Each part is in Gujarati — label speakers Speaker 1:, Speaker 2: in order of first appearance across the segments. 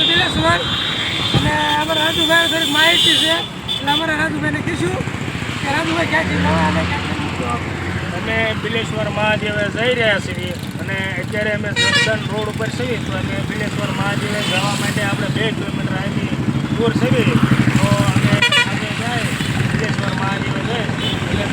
Speaker 1: છું દિલેશભાઈ અને અમારા રાજુભાઈ થોડીક માહિતી છે. એટલે અમારા રાજુભાઈને કીધું કે રાજુભાઈ ક્યાંથી મળવા અને ક્યાંથી
Speaker 2: અમે બિલેશ્વર મહાદેવે જઈ રહ્યા છીએ અને અત્યારે અમે જંકશન રોડ ઉપર છીએ તો અમે બિલેશ્વર મહાદેવે જવા માટે આપણે બે કિલોમીટર આવી દૂર છીએ. તો અમે આજે જાય, બિલેશ્વર મહાદેવે જાય, એટલે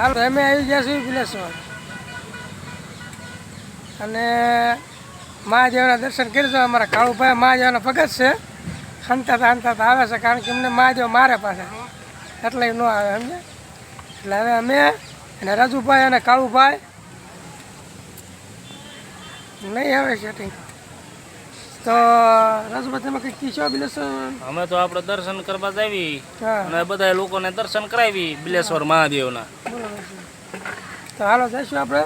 Speaker 1: હાલ અમે આવી ગયા છીએ બિલેશ્વર અને મહાદેવના દર્શન કરજો અમારા કાળુભાઈ મહાદેવના ભગત છે. હંતાતા હંતાતા આવે છે કારણ કે અમને મહાદેવ મારે પાસે. એટલે ન આવે સમજે? એટલે હવે અમે અને રાજુભાઈ અને કાળુભાઈ નહીં આવે સેટિંગ તો રાજુભાઈ તમે કઈ કીશો બિલેશ્વર
Speaker 2: અમે તો આપણે દર્શન કરવા જાવી અને બધા લોકોને દર્શન કરાવી બિલેશ્વર મહાદેવના.
Speaker 1: છે તો હાલો જઈશું આપણે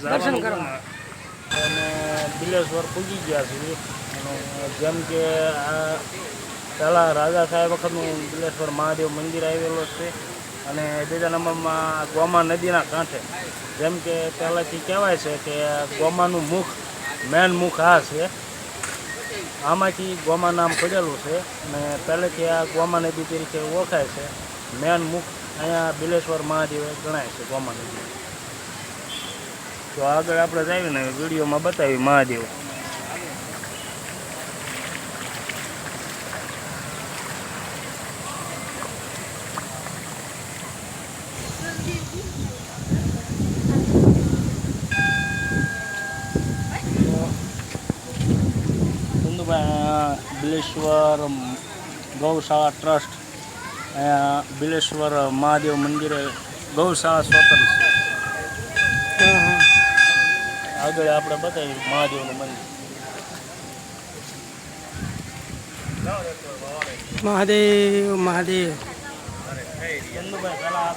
Speaker 1: દર્શન કરવા.
Speaker 2: અને બિલેશ્વર પૂજી ગયા છીએ. જેમ કે આ પહેલાં રાજા સાહેબ વખતનું બિલેશ્વર મહાદેવ મંદિર આવેલું છે અને બીજા નંબરમાં ગોમા નદીના કાંઠે. જેમ કે પહેલાંથી કહેવાય છે કે ગોમાનું મુખ મેન મુખ આ છે. આમાંથી ગોમા નામ પડેલું છે અને પહેલેથી આ ગોમા નદી તરીકે ઓળખાય છે. મેન મુખ અહીંયા બિલેશ્વર મહાદેવે ગણાય છે ગોમા નદી તો આગળ આપણે જઈએ ને વિડીયોમાં બતાવી મહાદેવ. બિલેશ્વર ગૌશાળા ટ્રસ્ટ, અહીંયા બિલેશ્વર મહાદેવ મંદિરે ગૌશાળા સ્વતંત્ર આગળ આપણે બતાવીએ મહાદેવનું મંદિર.
Speaker 1: મહાદેવ મહાદેવ.
Speaker 2: ચંદુભાઈ પહેલા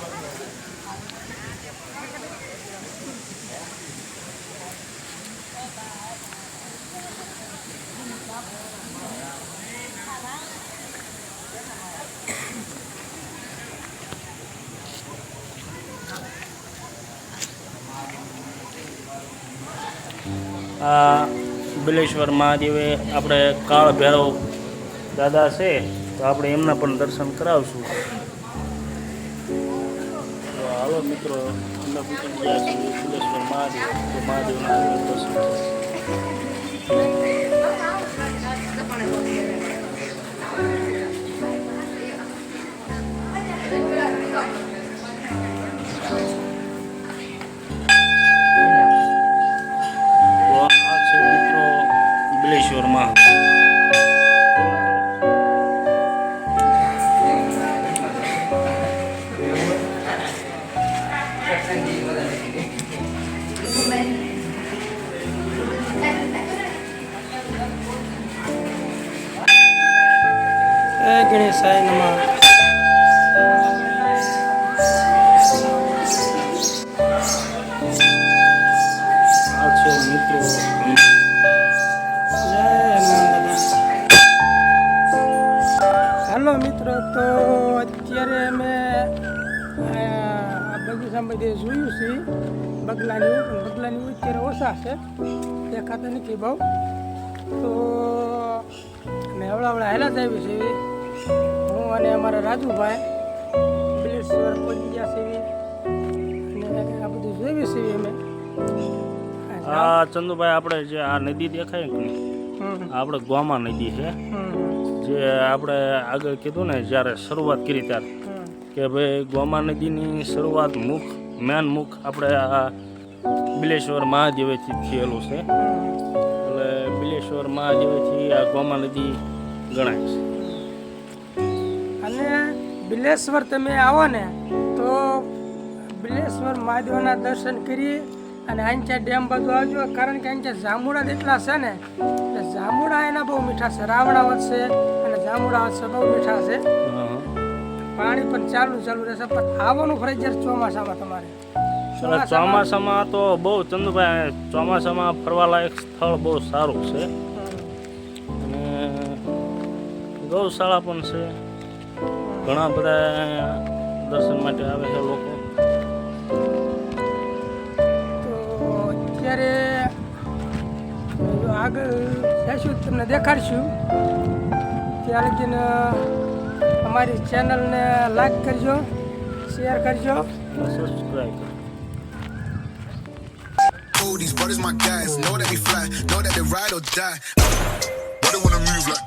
Speaker 2: આ બિલેશ્વર મહાદેવે આપણે કાળ ભૈરવ દાદા છે, તો આપણે એમના પણ દર્શન કરાવશું. હાલો મિત્રો મહાદેવ મહાદેવના દર્શન
Speaker 1: ગણેશાય નમઃ. હાલો મિત્રો તો અત્યારે અમે આ બગીચા બધે જોયું છે બગલાની પણ બગલાની અત્યારે ઓછા છે દેખાતા નથી બહુ તો અમે હવળા હવળા હેલા જ આવી છે હું અને અમારા રાજુભાઈ બિલેશ્વર પહોંચી ગયા છે અને આ બધું જોયું છે અમે.
Speaker 2: આ ચંદુભાઈ આપણે જે આ નદી દેખાય આ આપણે ગોમા નદી છે. જે આપણે આગળ કીધું ને જ્યારે શરૂઆત કરી ત્યારે કે ભાઈ ગોમા નદીની શરૂઆત મુખ મેન મુખ આપણે આ બિલેશ્વર મહાદેવેથી થયેલું છે. એટલે બિલેશ્વર મહાદેવેથી આ ગોમા નદી ગણાય છે.
Speaker 1: બિલેશ્વર તમે આવો ને તો બિલેશ્વર મહાદેવના દર્શન કરી અને આંચા ડેમ બધું આવજો. કારણ કે આંચા જાંબુડા જેટલા છે ને એટલે જાંબુડા એના બહુ મીઠા છે રાવણા વધશે અને જાંબુડા વધશે બહુ મીઠા છે. પાણી પણ ચાલુ ચાલુ રહેશે પણ આવવાનું ફરજિયાત ચોમાસામાં તમારે.
Speaker 2: ચોમાસામાં તો બહુ ચંદુભાઈ ચોમાસામાં ફરવાલાયક સ્થળ બહુ સારું છે. અને ગૌશાળા પણ છે. ઘણા બધા દર્શન માટે આવે છે લોકો
Speaker 1: તો અત્યારે આગળ જઈશું તમને દેખાડશું ત્યાં લગીને અમારી ચેનલને લાઈક કરજો શેર કરજો
Speaker 2: સબસ્ક્રાઈબ કરો
Speaker 3: Oh, these brothers my guys. Know that we fly. Know that they ride or die. Why they wanna move like